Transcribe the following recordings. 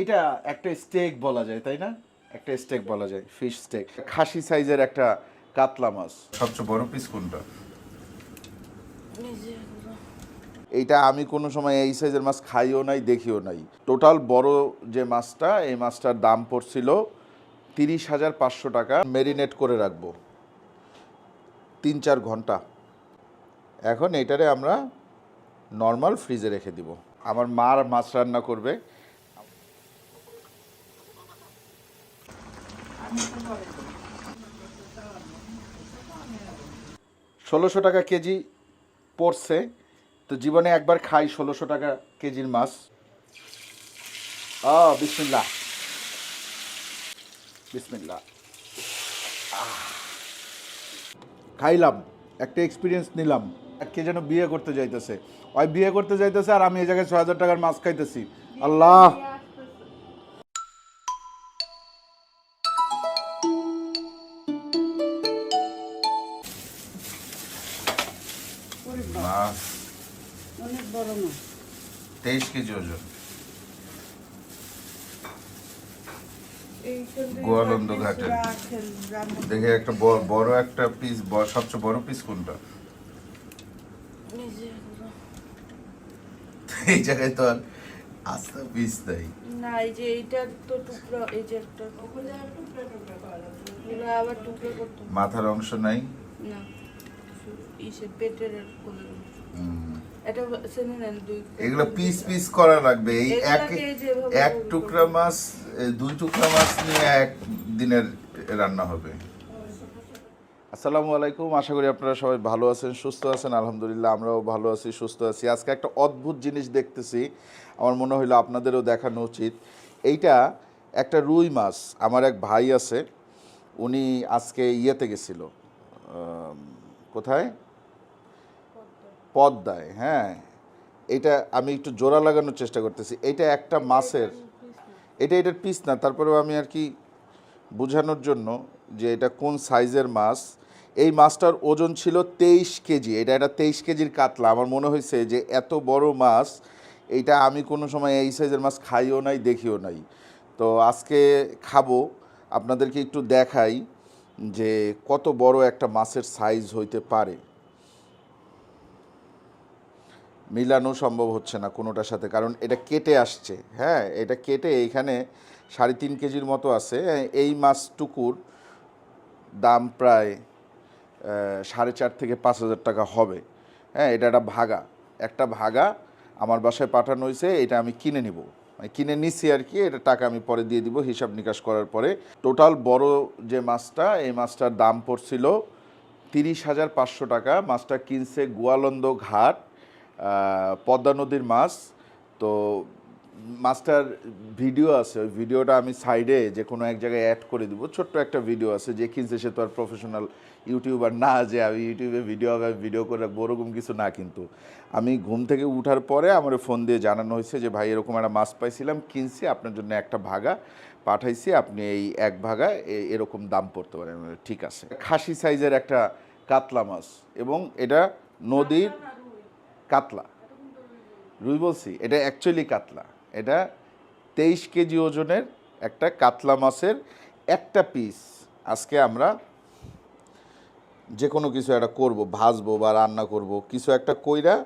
এটা একটা স্টেক বলা যায় তাই না? একটা স্টেক বলা যায় ফিশ স্টেক খাসি সাইজের একটা কাতলা মাছ। সবচেয়ে বড় পিস কোনটা? এইটা আমি কোনো সময় এই সাইজের মাছ খাইও নাই দেখিও নাই। টোটাল বড় যে মাছটা এই মাছটার দাম পড়ছিল তিরিশ হাজার পাঁচশো টাকা। মেরিনেট করে রাখব। তিন চার ঘণ্টা। এখন এটারে আমরা নর্মাল ফ্রিজে রেখে দিব। আমার মার মাছ রান্না করবে। ষোলোশো টাকা কেজি পড়ছে। তো জীবনে একবার খাই ষোলোশো টাকা কেজির মাছ। আ বিসমিল্লা বিসমিল্লা খাইলাম, একটা এক্সপিরিয়েন্স নিলাম। কে যেন বিয়ে করতে যাইতেছে। ওই বিয়ে করতে যাইতেছে আর আমি এই জায়গায় ছয় হাজার টাকার মাছ খাইতেছি। আল্লাহ! তেইশ কেজি ওজন। গোয়ালন্দ ঘাটে। দেখে একটা বড় একটা পিস সবচেয়ে বড় পিস কোনটা? এই জায়গায় তো আর আস্তা পিস নাই। না এই যে এইটার তো টুকরা এই যে একটা আবার টুকরো করতে মাথার অংশ নাই? না পেটের আর কোলের অংশ। এগুলো পিস পিস করা লাগবে। এই এক এক টুকরা মাছ দুই টুকরা মাছ নিয়ে এক দিনের রান্না হবে। আসসালামু আলাইকুম। আশা করি আপনারা সবাই ভালো আছেন সুস্থ আছেন। আলহামদুলিল্লাহ আমরাও ভালো আছি সুস্থ আছি। আজকে একটা অদ্ভুত জিনিস দেখতেছি। আমার মনে হলো আপনাদেরও দেখানো উচিত। এইটা একটা রুই মাছ। আমার এক ভাই আছে উনি আজকে ইয়েতে গেছিল আম, কোথায় পদ্মায় হ্যাঁ। এটা আমি একটু জোড়া লাগানোর চেষ্টা করতেছি। এটা একটা মাছের এটা এটার পিস না তারপরেও আমি আর কি বোঝানোর জন্য যে এটা কোন সাইজের মাছ। এই মাছটার ওজন ছিল তেইশ কেজি, এটা একটা তেইশ কেজির কাতলা। আমার মনে হয়েছে যে এত বড় মাছ এইটা আমি কোনো সময় এই সাইজের মাছ খাইও নাই, দেখিও নাই। তো আজকে খাব, আপনাদেরকে একটু দেখাই যে কত বড় একটা মাছের সাইজ হইতে পারে। মিলানো সম্ভব হচ্ছে না কোনোটার সাথে। কারণ এটা কেটে আসছে। হ্যাঁ এটা কেটে এইখানে সাড়ে তিন কেজির মতো আছে। এই মাছটুকুর দাম প্রায় সাড়ে চার থেকে পাঁচ হাজার টাকা হবে। হ্যাঁ এটা একটা ভাগা। একটা ভাগা আমার বাসায় পাঠানো হয়েছে, এটা আমি কিনে নিব। কিনে নিছি আর কি, এটা টাকা আমি পরে দিয়ে দিব হিসাব নিকাশ করার পরে। টোটাল বড় যে মাছটা, এই মাছটার দাম পড়ছিল তিরিশ হাজার পাঁচশো টাকা। মাছটা কিনছে গোয়ালন্দ ঘাট পদ্মা নদীর মাছ। তো মাছটার ভিডিও আছে, ওই ভিডিওটা আমি সাইডে যে কোনো এক জায়গায় অ্যাড করে দিব। ছোট্ট একটা ভিডিও আছে, যে কিনছে সে তো আর প্রফেশনাল ইউটিউবার না, যে আমি ইউটিউবে ভিডিও হবে ভিডিও করে রাখব, ওরকম কিছু না কিন্তু। আমি ঘুম থেকে উঠার পরে আমার ফোন দিয়ে জানানো হয়েছে যে, ভাই, এরকম একটা মাছ পাইছিলাম, কিনছি, আপনার জন্য একটা ভাগা, পাঠাইছি, আপনি এই এক ভাগা এরকম দাম পড়তে পারেন ঠিক আছে। খাসি সাইজের একটা কাতলা মাছ, এবং এটা নদীর কাতলা। রুই বলছি, এটা অ্যাকচুয়ালি কাতলা। এটা তেইশ কেজি ওজনের একটা কাতলা মাছের একটা পিস আজকে আমরা যে কোনো কিছু একটা করব, ভাজবো বা রান্না করব, কিছু একটা কইরা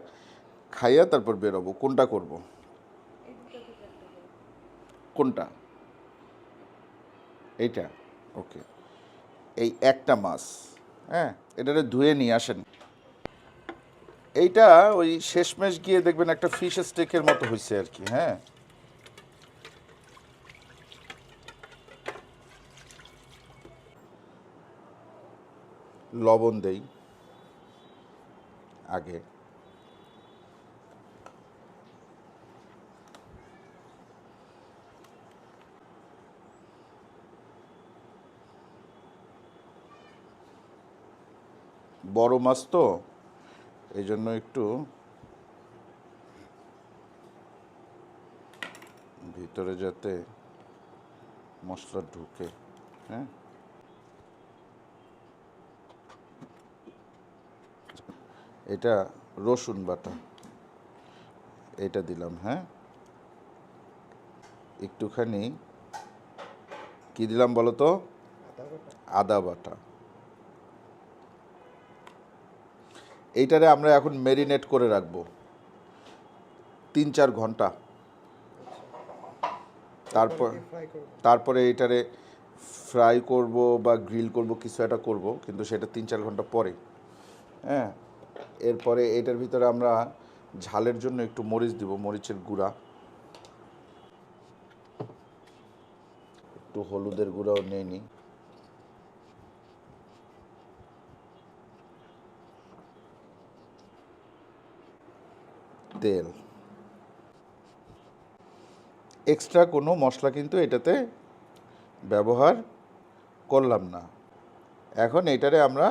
খাইয়া তারপর বেরোবো। কোনটা করব? কোনটা? এইটা। ওকে এই একটা মাছ। হ্যাঁ এটারে ধুয়ে নিয়ে আসেন। এইটা ওই শেষমেশ গিয়ে দেখবেন একটা ফিশ স্টেকের মতো হয়েছে আর কি হ্যাঁ? লবণ দেই, আগে। বড় মাছ তো? এই জন্য একটু ভিতরে যাতে মশলা ঢুকে হ্যাঁ? এটা রসুন বাটা এটা দিলাম হ্যাঁ? একটুখানি কি দিলাম বলো তো? আদা বাটা। এইটারে আমরা এখন মেরিনেট করে রাখব। তিন চার ঘণ্টা। তারপর, তারপরে এটারে ফ্রাই করব বা গ্রিল করব, কিছু একটা করব, কিন্তু সেটা তিন চার ঘণ্টা পরে। হ্যাঁ? এরপরে এটার ভিতরে আমরা ঝালের জন্য একটু মরিচ দিব, মরিচের গুঁড়া। একটু হলুদের গুঁড়াও নিয়ে নিই। তেল। এক্সট্রা কোনো মশলা কিন্তু এটাতে ব্যবহার করলাম না। এখন এটারে আমরা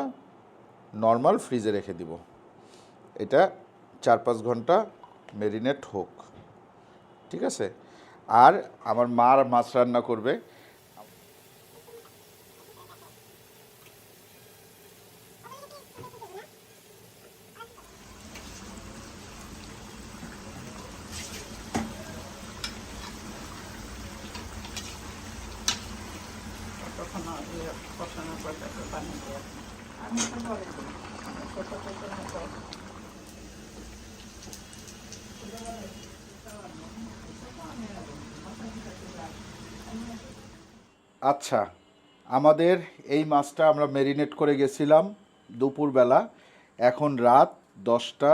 নর্মাল ফ্রিজে রেখে দিব। এটা চার পাঁচ ঘণ্টা মেরিনেট হোক। ঠিক আছে? আর আমার মার মাছ রান্না করবে তখন ইয়ে কষানোর পর তারপর পানি দেওয়া আমি তো পরে দিই ছোট ছোট মতো আচ্ছা আমাদের এই মাছটা আমরা মেরিনেট করে গেছিলাম দুপুরবেলা। এখন রাত দশটা,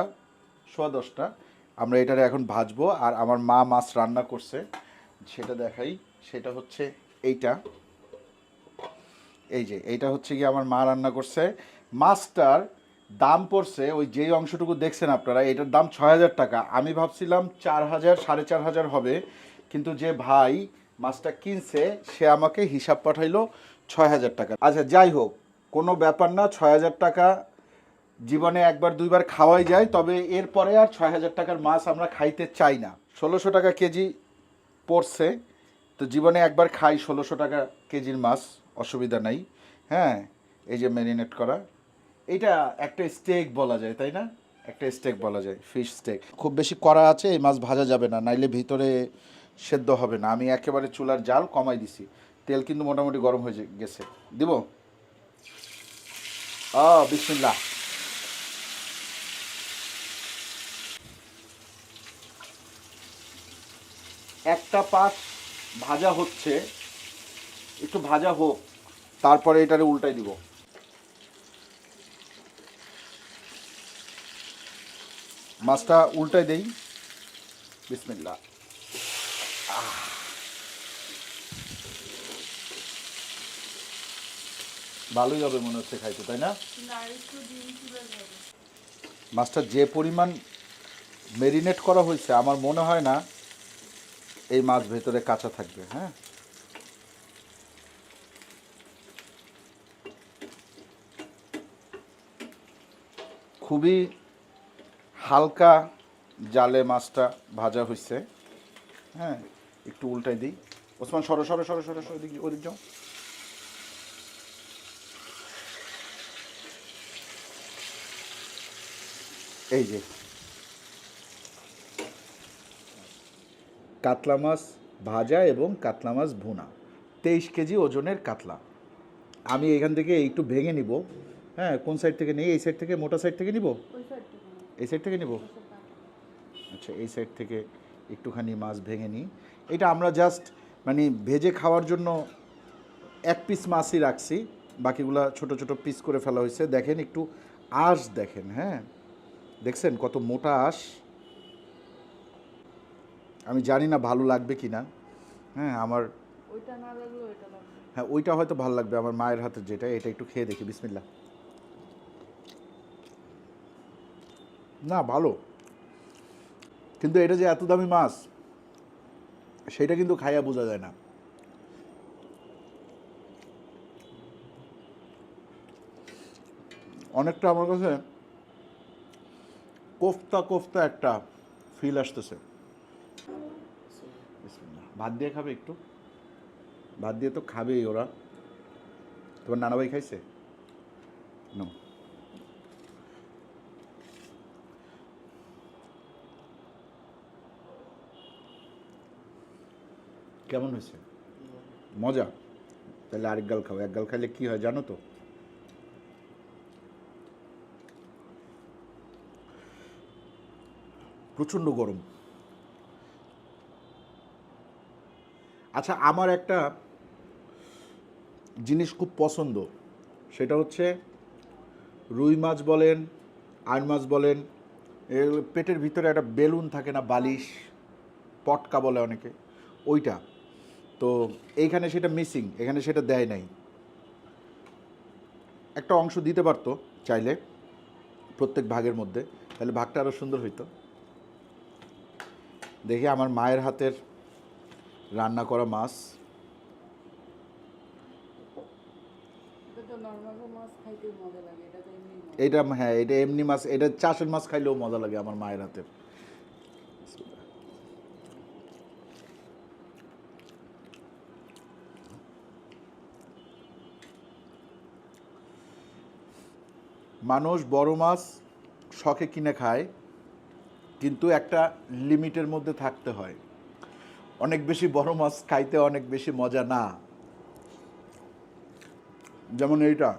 সোয়া দশটা। আমরা এটারে এখন ভাজবো আর আমার মা মাছ রান্না করছে। সেটা দেখাই। সেটা হচ্ছে এইটা। এই যে, এইটা হচ্ছে কি আমার মা রান্না করছে। মাছটার দাম পড়ছে, ওই যেই অংশটুকু দেখছেন আপনারা, এটার দাম ছয় হাজার টাকা। আমি ভাবছিলাম চার হাজার, সাড়ে চার হাজার হবে। কিন্তু যে ভাই মাছটা কিনছে, সে আমাকে হিসাব পাঠাইলো ছয় হাজার টাকা। আচ্ছা যাই হোক, কোনো ব্যাপার না ছয় হাজার টাকা জীবনে একবার দুইবার খাওয়াই যায়, তবে এরপরে আর ছয় হাজার টাকার মাছ আমরা খাইতে চাই না। ষোলোশো টাকা কেজি পড়ছে, তো জীবনে একবার খাই ষোলোশো টাকা কেজির মাছ, অসুবিধা নাই। হ্যাঁ এই যে ম্যারিনেট করা এটা একটা স্টেক বলা যায়, তাই না? একটা স্টেক বলা যায়, ফিশ স্টেক। খুব বেশি করা আছে, এই মাছ ভাজা যাবে না, নাইলে ভিতরে সেদ্ধ হবে না। আমি একেবারে চুলার জাল কমাই দিছি। তেল কিন্তু মোটামুটি গরম হয়ে গেছে। দিব? আ, বিসমিল্লাহ। একটা পাশ ভাজা হচ্ছে, একটু ভাজা হোক, তারপরে এটারে উল্টাই দিব। মাছটা উল্টাই দেই। বিসমিল্লাহ। ভালোই হবে মনে হচ্ছে খাইতে তাই না? মাছটা যে পরিমাণ মেরিনেট করা হয়েছে আমার মনে হয় না এই মাছ ভেতরে কাঁচা থাকবে হ্যাঁ? খুবই হালকা জালে মাছটা ভাজা হয়েছে হ্যাঁ? একটু উল্টাই দিই। ওসমান সরো সরো সরো সরো সরো ওদিক ওদিক যাও। এই যে। কাতলা মাছ ভাজা এবং কাতলা মাছ ভুনা। তেইশ কেজি ওজনের কাতলা। আমি এখান থেকে একটু ভেঙে নিব। হ্যাঁ কোন সাইড থেকে নেই? এই সাইড থেকে মোটা সাইড থেকে নিব? এই সাইড থেকে নিব। আচ্ছা এই সাইড থেকে একটুখানি মাছ ভেঙে নিই। এটা আমরা জাস্ট মানে ভেজে খাওয়ার জন্য এক পিস মাছই রাখছি। বাকিগুলা ছোট ছোট পিস করে ফেলা হয়েছে। দেখেন একটু আঁশ দেখেন হ্যাঁ? দেখছেন কত মোটা আঁশ? আমি জানি না ভালো লাগবে কি না হ্যাঁ আমার হ্যাঁ ওইটা হয়তো ভালো লাগবে আমার মায়ের হাতের যেটা এটা একটু খেয়ে দেখি বিসমিল্লা না ভালো। কিন্তু এটা যে এত দামি মাছ সেটা কিন্তু খাইয়া বোঝা যায় না। অনেকটা আমার কাছে কোফতা কোফতা একটা ফিল আসতেছে। ভাত দিয়ে খাবে একটু? ভাত দিয়ে তো খাবেই ওরা। তোমার নানা ভাই খাইছে কেমন হয়েছে? মজা? তাহলে আরেক গাল খাও। এক গাল খাইলে কি হয় জানো তো? প্রচণ্ড গরম। আচ্ছা আমার একটা জিনিস খুব পছন্দ। সেটা হচ্ছে রুই মাছ বলেন আইন মাছ বলেন পেটের ভিতরে একটা বেলুন থাকে না, বালিশ, পটকা বলে অনেকে, ওইটা। তো এইখানে সেটা মিসিং এখানে সেটা দেয় নাই। একটা অংশ দিতে পারতো চাইলে, প্রত্যেক ভাগের মধ্যে, তাহলে ভাগটা আরও সুন্দর হইতো। দেখি আমার মায়ের হাতের রান্না করা মাছ। এটা হ্যাঁ এটা এমনি মাছ এটা চাষের মাছ খাইলেও মজা লাগে আমার মায়ের হাতের। মানুষ বড় মাছ শখে কিনে খায়। কিন্তু একটা লিমিটের মধ্যে থাকতে হয়। অনেক বেশি বড় মাছ খাইতে অনেক বেশি মজা না। যেমন এইটা।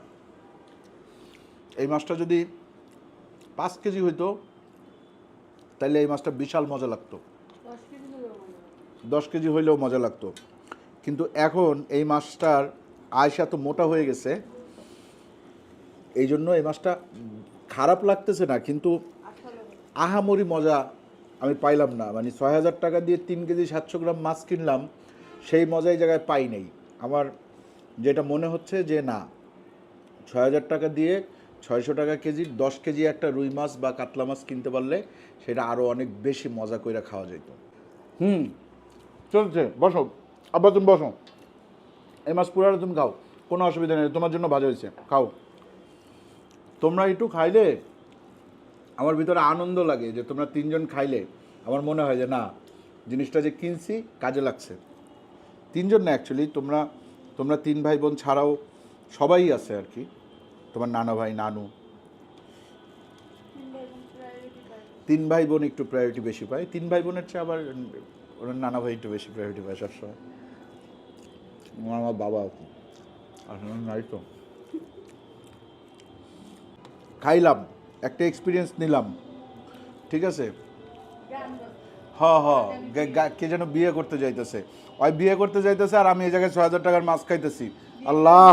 এই মাছটা যদি পাঁচ কেজি হইতো তাহলে এই মাছটা বিশাল মজা লাগতো। দশ কেজি হইলেও মজা লাগতো। কিন্তু এখন এই মাছটার আয়সা এত মোটা হয়ে গেছে এই জন্য এই মাছটা খারাপ লাগতেছে না কিন্তু আহামরি মজা আমি পাইলাম না। মানে ছয় হাজার টাকা দিয়ে তিন কেজি সাতশো গ্রাম মাছ কিনলাম, সেই মজাই জায়গায় পাই নাই। আমার যেটা মনে হচ্ছে যে না, ছয় হাজার টাকা দিয়ে ছয়শো টাকা কেজি, দশ কেজি একটা রুই মাছ বা কাতলা মাছ কিনতে পারলে সেটা আরও অনেক বেশি মজা করে খাওয়া যেত হুম, চলছে, বসো, আব্বা তুমি বসো। এই মাছ পুরাটা তুমি খাও, কোনো অসুবিধা নেই, তোমার জন্য ভালো হয়েছে খাও। তোমরা একটু খাইলে আমার ভিতরে আনন্দ লাগে যে তোমরা তিনজন খাইলে, আমার মনে হয় যে না, জিনিসটা যে কিনছি কাজে লাগছে। তিনজন না অ্যাকচুয়ালি তোমরা তোমরা তিন ভাই বোন ছাড়াও সবাই আছে আর কি। তোমার নানা ভাই, নানু। তিন ভাই বোন একটু প্রায়োরিটি বেশি পায়। তিন ভাই বোনের চেয়ে আবার ওনার নানা ভাই একটু বেশি প্রায়োরিটি পায় সবসময়। আমার বাবা আসলে নাই তো। খাইলাম। একটা এক্সপিরিয়েন্স নিলাম। ঠিক আছে? হ হ কে যেন বিয়ে করতে যাইতেছে। ওই বিয়ে করতে যাইতেছে আর আমি এই জায়গায় ছয় হাজার টাকার মাছ খাইতেছি। আল্লাহ!